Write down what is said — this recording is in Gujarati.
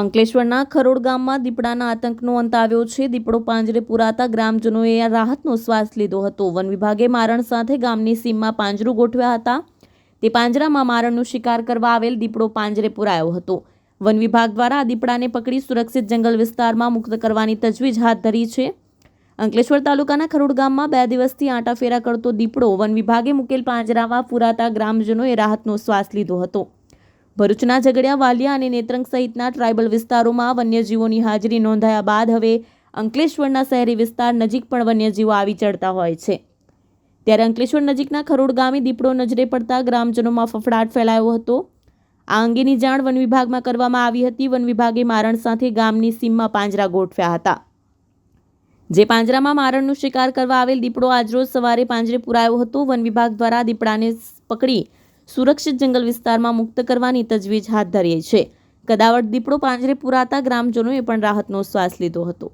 અંકલેશ્વરના ખરોડ ગામમાં દીપડાના આતંકનો અંત આવ્યો છે. દીપડો પાંજરે પુરાતા ગ્રામજનોએ રાહતનો શ્વાસ લીધો હતો. વન વિભાગે મારણ સાથે ગામની સીમમાં પાંજરું ગોઠવ્યા હતા. તે પાંજરામાં મારણનો શિકાર કરવા આવેલ દીપડો પાંજરે પુરાયો હતો. વન વિભાગ દ્વારા આ દીપડાને પકડી સુરક્ષિત જંગલ વિસ્તારમાં મુક્ત કરવાની તજવીજ હાથ ધરી છે. અંકલેશ્વર તાલુકાના ખરોડ ગામમાં બે દિવસથી આંટાફેરા કરતો દીપડો વન વિભાગે મુકેલ પાંજરામાં પુરાતા ગ્રામજનોએ રાહતનો શ્વાસ લીધો હતો. ભરૂચના ઝઘડિયા, વાલિયા અને નેત્રંગ સહિતના ટ્રાઇબલ વિસ્તારોમાં વન્યજીવોની હાજરી નોંધાયા બાદ હવે અંકલેશ્વરના શહેરી વિસ્તાર નજીક પણ વન્યજીવો આવી ચડતા હોય છે. ત્યારે અંકલેશ્વર નજીકના ખરોડ ગામે દીપડો નજરે પડતા ગ્રામજનોમાં ફફડાટ ફેલાયો હતો. આ અંગેની જાણ વન વિભાગમાં કરવામાં આવી હતી. વન વિભાગે મારણ સાથે ગામની સીમમાં પાંજરા ગોઠવ્યા હતા. જે પાંજરામાં મારણનો શિકાર કરવા આવેલ દીપડો આજરોજ સવારે પાંજરે પુરાયો હતો. વન વિભાગ દ્વારા દીપડાને પકડી સુરક્ષિત જંગલ વિસ્તારમાં મુક્ત કરવાની તજવીજ હાથ ધરી છે. કદાવટ દીપડો પાંજરે પુરાતા ગ્રામજનોએ પણ રાહતનો શ્વાસ લીધો હતો.